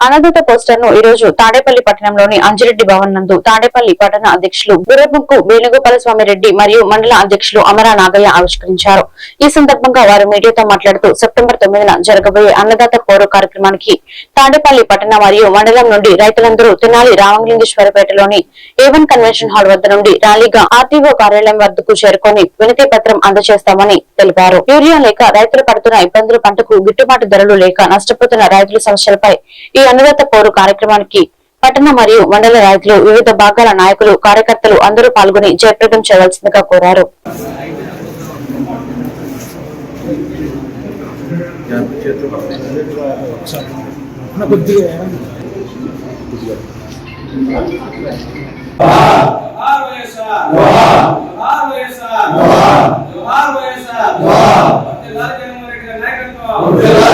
అనధిత పోస్టర్ను ఈ రోజు తాడేపల్లి పట్టణంలోని అంజిరెడ్డి భవన్ నందు తాడేపల్లి పట్టణ అధ్యక్షులు గుర్రముక్కు వేణుగోపాల స్వామి రెడ్డి మరియు మండల అధ్యక్షులు అమరా నాగయ్య ఆవిష్కరించారు. ఈ సందర్భంగా వారు మీడియాతో మాట్లాడుతూ సెప్టెంబర్ తొమ్మిదిన జరగబోయే అన్నదాత పౌర కార్యక్రమానికి తాడేపల్లి పట్టణ మరియు మండలం నుండి రైతులందరూ తినాలి రామలింగేశ్వరపేటలోని ఏవన్ కన్వెన్షన్ హాల్ వద్ద నుండి ర్యాలీగా ఆర్టీఓ కార్యాలయం వద్దకు చేరుకొని వినతి పత్రం అందజేస్తామని తెలిపారు. యూరియా లేక రైతులు పడుతున్న ఇబ్బందులు పంటకు గిట్టుబాటు ధరలు లేక నష్టపోతున్న రైతుల సమస్యలపై ఈ అన్నదాత పౌరు కార్యక్రమానికి పట్టణ మరియు మండల రైతులు వివిధ భాగాల నాయకులు కార్యకర్తలు అందరూ పాల్గొని జయప్రదం చేయాల్సిందిగా కోరారు నాయకత్వం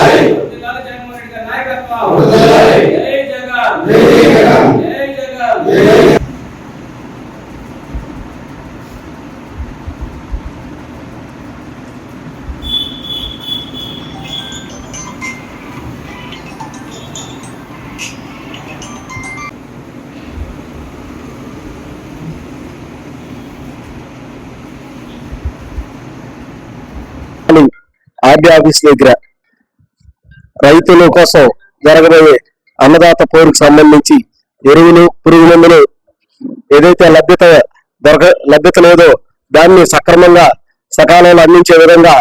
ఆర్డీ ఆఫీస్ దగ్గర రైతుల కోసం జరగబోయే అన్నదాత పోరుకు సంబంధించి ఎరువులు పురుగు మందులు ఏదైతే లభ్యత దొరక లభ్యత లేదో దాన్ని సక్రమంగా సకాలంలో అందించే విధంగా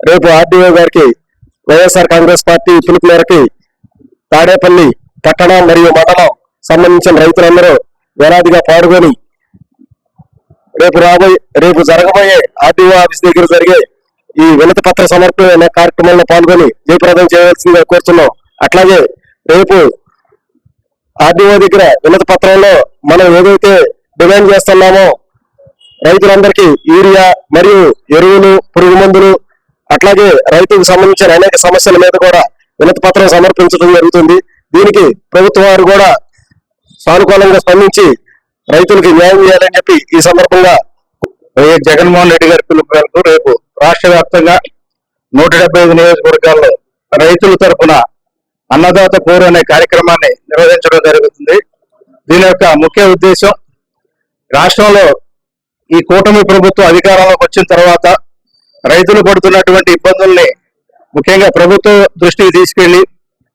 రేపు ఆర్డీఓ గారికి వైఎస్ఆర్ కాంగ్రెస్ పార్టీ పిలుపు మేరకి తాడేపల్లి పట్టణ మరియు మండలం సంబంధించిన రైతులందరూ వేలాదిగా పాల్గొని రేపు రాబోయే రేపు జరగబోయే ఆర్టీఓ ఆఫీస్ దగ్గర జరిగే ఈ వినతి పత్ర సమర్పణ అనే కార్యక్రమంలో పాల్గొని జయప్రదం చేయవలసిందిగా కోరుతున్నాం అట్లాగే రేపు ఆర్డీఓ దగ్గర వినతి పత్రంలో మనం ఏదైతే డిమాండ్ చేస్తున్నామో రైతులందరికీ యూరియా మరియు ఎరువులు పురుగు మందులు అట్లాగే రైతుకు సంబంధించిన అనేక సమస్యల మీద కూడా వినతి పత్రం సమర్పించడం జరుగుతుంది. దీనికి ప్రభుత్వం వారు కూడా సానుకూలంగా స్పందించి రైతులకు న్యాయం చేయాలని చెప్పి ఈ సందర్భంగా జగన్మోహన్ రెడ్డి గారి పిలుపు మేరకు రేపు రాష్ట్ర వ్యాప్తంగా నూట డెబ్బై ఐదు నియోజకవర్గాల్లో రైతుల తరపున అన్నదాత కోరు అనే కార్యక్రమాన్ని నిర్వహించడం జరుగుతుంది. దీని యొక్క ముఖ్య ఉద్దేశం రాష్ట్రంలో ఈ కూటమి ప్రభుత్వం అధికారంలోకి వచ్చిన తర్వాత రైతులు పడుతున్నటువంటి ఇబ్బందుల్ని ముఖ్యంగా ప్రభుత్వ దృష్టికి తీసుకెళ్ళి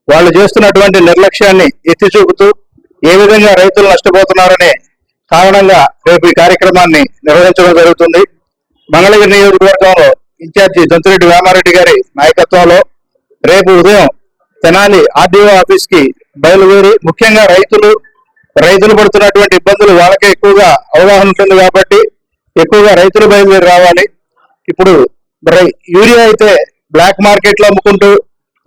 వాళ్ళు చేస్తున్నటువంటి నిర్లక్ష్యాన్ని ఎత్తి చూపుతూ ఏ విధంగా రైతులు నష్టపోతున్నారనే కారణంగా రేపు ఈ కార్యక్రమాన్ని నిర్వహించడం జరుగుతుంది. మంగళగిరి నియోజకవర్గంలో ఇన్ఛార్జి జంతురెడ్డి వేమారెడ్డి గారి నాయకత్వంలో రేపు ఉదయం తెనాలి ఆర్డీఓ ఆఫీస్కి బయలుదేరి ముఖ్యంగా రైతులు రైతులు పడుతున్నటువంటి ఇబ్బందులు వాళ్ళకే ఎక్కువగా అవగాహన ఉంటుంది కాబట్టి ఎక్కువగా రైతులు బయలుదేరి రావాలి. ఇప్పుడు రై- యూరియా అయితే బ్లాక్ మార్కెట్లో అమ్ముకుంటూ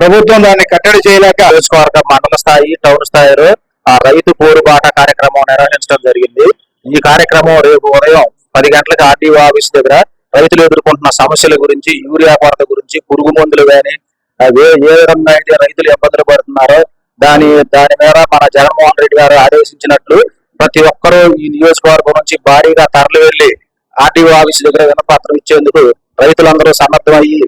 ప్రభుత్వం దాన్ని కట్టడి చేయలేక నియోజకవర్గం మండల స్థాయి టౌన్ స్థాయిలో ఆ రైతు పోరుబాట కార్యక్రమం నిర్వహించడం జరిగింది. ఈ కార్యక్రమం రేపు ఉదయం పది గంటలకు ఆర్డీఓ ఆఫీస్ దగ్గర రైతులు ఎదుర్కొంటున్న సమస్యల గురించి యూరియా కొరత గురించి పురుగు మందులు గాని అవి ఏ విధంగా అయితే రైతులు ఇబ్బందులు పడుతున్నారో దాని దాని మీద మన జగన్మోహన్ రెడ్డి గారు ఆదేశించినట్లు ప్రతి ఒక్కరూ ఈ నియోజకవర్గం నుంచి భారీగా తరలి వెళ్ళి ఆర్టీఓ ఆఫీస్ దగ్గర వినపత్రం ఇచ్చేందుకు రైతులందరూ సన్నద్ధమయ్యి